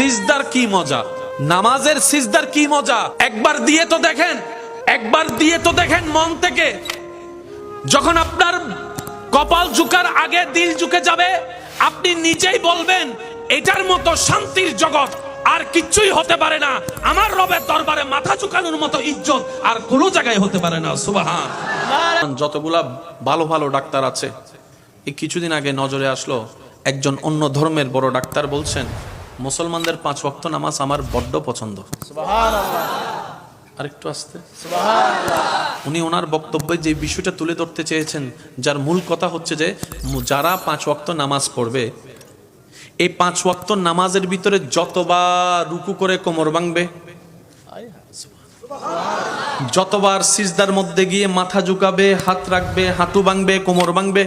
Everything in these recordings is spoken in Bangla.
সিজদার কি মজা? নামাজের সিজদার কি মজা? একবার দিয়ে তো দেখেন, একবার দিয়ে তো দেখেন মন থেকে। যখন আপনার কপাল ঝুকার আগে দিল ঝুঁকে যাবে, আপনি নিজেই বলবেন, এটার মতো শান্তির জগৎ আর কিচ্ছুই হতে পারে না। আমার রবের দরবারে মাথা ঝুকানোর মতো ইজ্জত আর কোনো জায়গায় হতে পারে না। সুবাহান। যতগুলা ভালো ভালো ডাক্তার আছে, এই কিছুদিন আগে নজরে আসলো, একজন অন্য ধর্মের বড় ডাক্তার বলছেন মুসলমানদের পাঁচ ওয়াক্ত নামাজ আমার বড্ড পছন্দ। আরেকটু আসতে। উনি ওনার বক্তব্যে যে বিষয়টা তুলে ধরতে চেয়েছেন যার মূল কথা হচ্ছে যে যারা পাঁচ ওয়াক্ত নামাজ পড়বে এই পাঁচ ওয়াক্ত নামাজের ভিতরে যতবার রুকু করে কোমর ভাঙবে যতবার সিজদার মধ্যে গিয়ে মাথা ঝুকাবে হাত রাখবে হাঁটু ভাঙবে কোমর ভাঙবে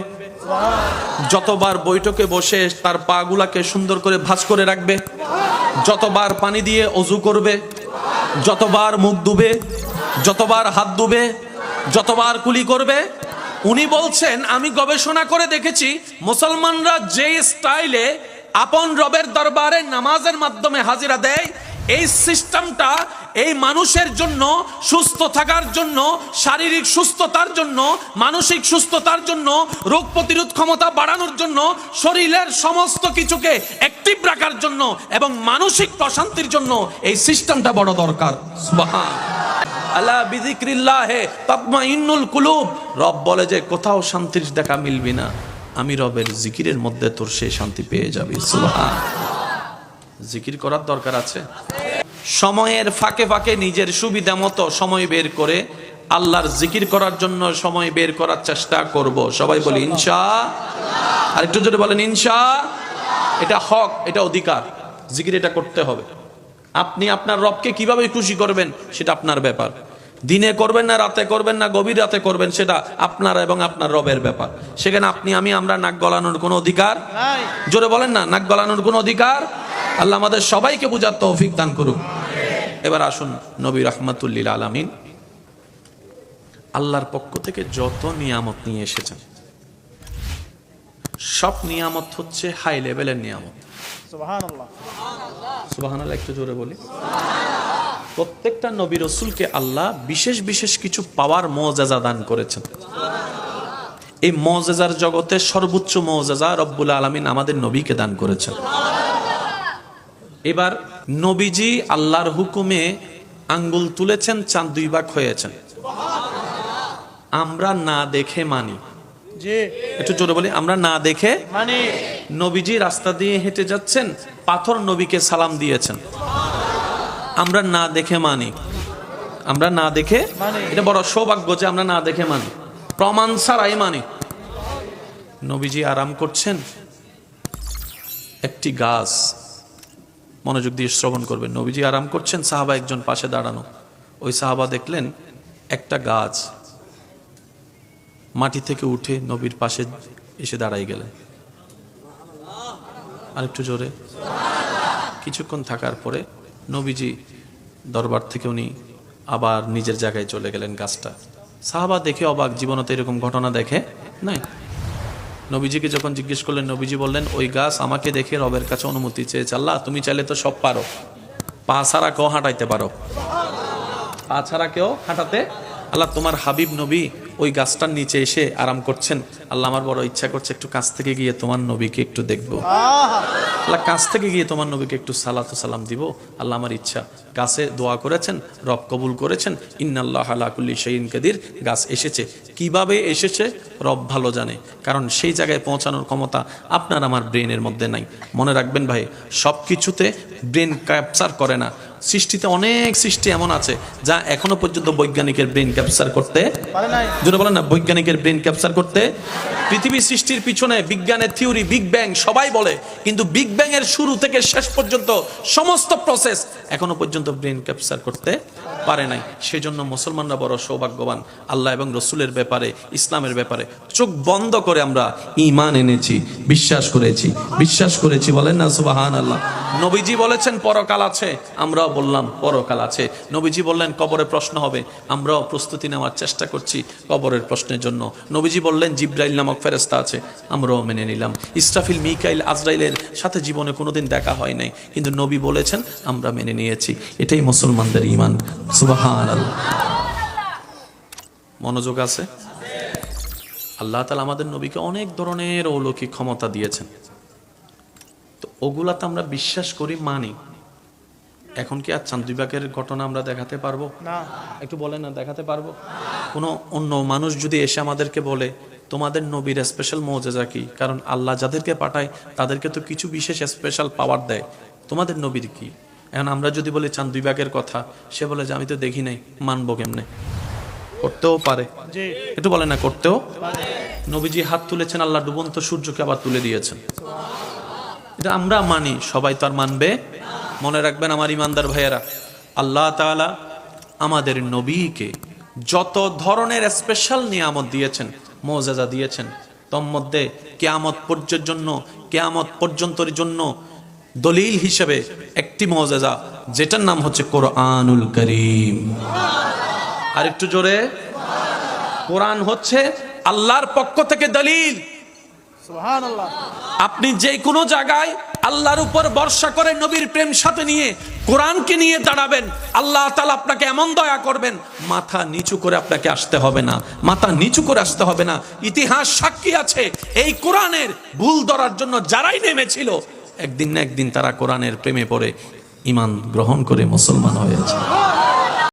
যতবার বৈঠকে বসে তার পাগুলাকে সুন্দর করে ভাঁজ করে রাখবে, যতবার পানি দিয়ে অজু করবে, যতবার মুখ ধুবে যতবার হাত ধুবে যতবার কুলি করবে, উনি বলছেন, আমি গবেষণা করে দেখেছি, মুসলমানরা যে স্টাইলে আপন রবের দরবারে নামাজের মাধ্যমে হাজিরা দেয়, এই সিস্টেমটা এই মানুষের জন্য, সুস্থ থাকার জন্য, শারীরিক সুস্থতার জন্য, মানসিক সুস্থতার জন্য, রোগ প্রতিরোধ ক্ষমতা বাড়ানোর জন্য, শরীরের সমস্ত কিছুকে অ্যাক্টিভ রাখার জন্য এবং মানসিক প্রশান্তির জন্য এই সিস্টেমটা বড় দরকার। সুবহান। আলা বিযিক্রিল্লাহে তাতমাইন্নুল কুলুব। রব বলে যে, কোথাও শান্তির দেখা মিলবি না। আমি রবের জিকিরের মধ্যে তোর সেই শান্তি পেয়ে যাবি। সুবহান। জিকির করার দরকার আছে? সময়ের ফাঁকে ফাঁকে নিজের সুবিধা মতো সময় বের করে আল্লাহর জিকির করার জন্য সময় বের করার চেষ্টা করব। সবাই বলি ইনশা। আর একটু জোরে বলেন ইনশা। এটা হক এটা অধিকার। জিকির এটা করতে হবে। আপনি আপনার রবকে কীভাবে খুশি করবেন সেটা আপনার ব্যাপার। দিনে করবেন না রাতে করবেন না গভীর রাতে করবেন সেটা আপনার এবং আপনার রবের ব্যাপার। সেখানে আপনি আমি আমরা নাক গলানোর কোনো অধিকার? জোরে বলেন না নাক গলানোর কোনো অধিকার? আল্লাহ আমাদের সবাইকে বুঝার তৌফিক দান করুক। এবার আসুন নবী রহমাতুল্লিল আলামিন আল্লাহর পক্ষ থেকে যত নিয়ামত নিয়ে এসেছেন সব নিয়ামত হচ্ছে হাই লেভেলের নিয়ামত। সুবহানাল্লাহ। একটু জোরে বলি। প্রত্যেকটা নবী রসুলকে আল্লাহ বিশেষ বিশেষ কিছু পাওয়ার মজাজা দান করেছেন। এই মজাজার জগতে সর্বোচ্চ মজাজা রব্বুল আলমিন আমাদের নবীকে দান করেছেন। এবার নবীজি আল্লাহর হুকুমে আঙ্গুল তুলেছেন চাঁদ দুই ভাগ হয়েছেন। আমরা না দেখে মানি। একটু জোরে বলি আমরা না দেখে মানে। নবীজি রাস্তা দিয়ে হেঁটে যাচ্ছেন পাথর নবীকে সালাম দিয়েছেন। আমরা না দেখে মানি। আমরা না দেখে এটা বড় সৌভাগ্য যে আমরা না দেখে মানি। প্রমাণ ছাড়াই মানি। নবীজি আরাম করছেন। একটি গাছ মনোযোগ দিয়ে শ্রবণ করবেন। নবীজি আরাম করছেন, সাহাবা একজন পাশে দাঁড়ানো। ওই সাহাবা দেখলেন, একটা গাছ মাটি থেকে উঠে নবীর পাশে এসে দাঁড়াই গেলেন। আরেকটু জোরে। কিছুক্ষণ থাকার পরে নবীজি দরবার থেকে উনি আবার নিজের জায়গায় চলে গেলেন গাছটা। সাহাবা দেখে অবাক জীবনত এরকম ঘটনা দেখে নাই? নবীজিকে যখন জিজ্ঞেস করলেন, নবীজি বললেন, ওই গাছ আমাকে দেখে রবের কাছে অনুমতি চেয়েছে। আল্লাহ, তুমি চাইলে তো সব পারো। পা ছাড়া কেউ হাঁটাইতে পারো। পা ছাড়া কেউ হাঁটাতে, আল্লাহ তোমার হাবিব নবী ওই গাছটার নিচে এসে আরাম করছেন। আল্লাহ আমার বড় ইচ্ছা করছে একটু কাছ থেকে গিয়ে তোমার নবীকে একটু দেখব। আল্লাহ কাছ থেকে গিয়ে তোমার নবীকে একটু সালাত সালাম দিব। আল্লাহ আমার ইচ্ছা। গাছে দোয়া করেছেন রব কবুল করেছেন। ইন্নাল্লাহ আলাকুল্লি শাইন কাদির। গাছ এসেছে। কীভাবে এসেছে? রব ভালো জানে। কারণ সেই জায়গায় পৌঁছানোর ক্ষমতা আপনার আমার ব্রেনের মধ্যে নাই। মনে রাখবেন ভাই সব কিছুতে ব্রেন ক্যাপচার করে না। সৃষ্টিতে অনেক সৃষ্টি এমন আছে যা এখনও পর্যন্ত বৈজ্ঞানিকের ব্রেন ক্যাপচার করতে যেটা বলেন না, বৈজ্ঞানিকের ব্রেন ক্যাপচার করতে। পৃথিবী সৃষ্টির পিছনে বিজ্ঞানের থিওরি বিগ ব্যাং সবাই বলে, কিন্তু বিগ ব্যাং এর শুরু থেকে শেষ পর্যন্ত সমস্ত প্রসেস এখনও পর্যন্ত ব্রেন ক্যাপচার করতে পারে নাই। সেজন্য মুসলমানরা বড় সৌভাগ্যবান, আল্লাহ এবং রসুলের ব্যাপারে, ইসলামের ব্যাপারে চোখ বন্ধ করে আমরা ইমান এনেছি, বিশ্বাস করেছি। বিশ্বাস করেছি, বলেন না সুবাহান আল্লাহ নবীজি বলেছেন, পরকাল আছে। আমরাও বললাম, পরকাল আছে। নবীজি বললেন, কবরে প্রশ্ন হবে। আমরাও প্রস্তুতি নেওয়ার চেষ্টা করছি কবরের প্রশ্নের জন্য। নবীজি বললেন, জিব্রাইল নামক ফেরেস্তা আছে। আমরাও মেনে নিলাম। ইসরাফিল, মিকাইল, আজরাইলের সাথে জীবনে কোনোদিন দেখা হয় নাই। কিন্তু নবী বলেছেন, আমরা মেনে নিয়েছি। এটাই মুসলমানদের ইমান সুবাহান মনোযোগ আছে? আল্লাহ তালা আমাদের নবীকে অনেক ধরনের অলৌকিক ক্ষমতা দিয়েছেন। তো আমরা বিশ্বাস করি মানি। এখন কি আর চান্দ্রিবাগের ঘটনা আমরা দেখাতে পারব? না। একটু বলে না দেখাতে পারব? কোনো অন্য মানুষ যদি এসে আমাদেরকে বলে তোমাদের নবীর স্পেশাল মৌজেজা কি? কারণ আল্লাহ যাদেরকে পাঠায় তাদেরকে তো কিছু বিশেষ স্পেশাল পাওয়ার দেয়। তোমাদের নবীর কি? এখন আমরা যদি বলি চাঁদ বিভাগের কথা সে বলে যে আমি তো দেখি নাই মানবো কেমনে? করতেও পারে। একটু বলে না করতেও নবীজি হাত তুলেছেন আল্লাহ ডুবন্ত সূর্যকে আবার তুলে দিয়েছেন। এটা আমরা মানি, সবাই তো আর মানবে। মনে রাখবেন আমার ইমানদার ভাইয়েরা, আল্লাহ তাআলা আমাদের নবীকে যত ধরনের স্পেশাল নিয়ামত দিয়েছেন, মৌজাজা দিয়েছেন তোর মধ্যে কেয়ামত পর্যন্ত জন্য, কেয়ামত পর্যন্তর জন্য দলিল হিসেবে একটি মৌজাজা, যেটার নাম হচ্ছে কোরআনুল করিম। আর একটু জোরে। কোরআন হচ্ছে আল্লাহর পক্ষ থেকে দলিল। আপনি যে কোনো জায়গায় আল্লাহর উপর ভরসা করে নবীর প্রেম সাথে নিয়ে কোরআনকে নিয়ে দাঁড়াবেন, আল্লাহ তাআলা আপনাকে এমন দয়া করবেন, মাথা নিচু করে আপনাকে আসতে হবে না, মাথা নিচু করে আসতে হবে না। ইতিহাস সাক্ষী আছে, এই কোরআনের ভুল ধরার জন্য যারাই নেমেছিল, একদিন না একদিন তারা কোরআনের প্রেমে পড়ে ইমান গ্রহণ করে মুসলমান হয়েছে।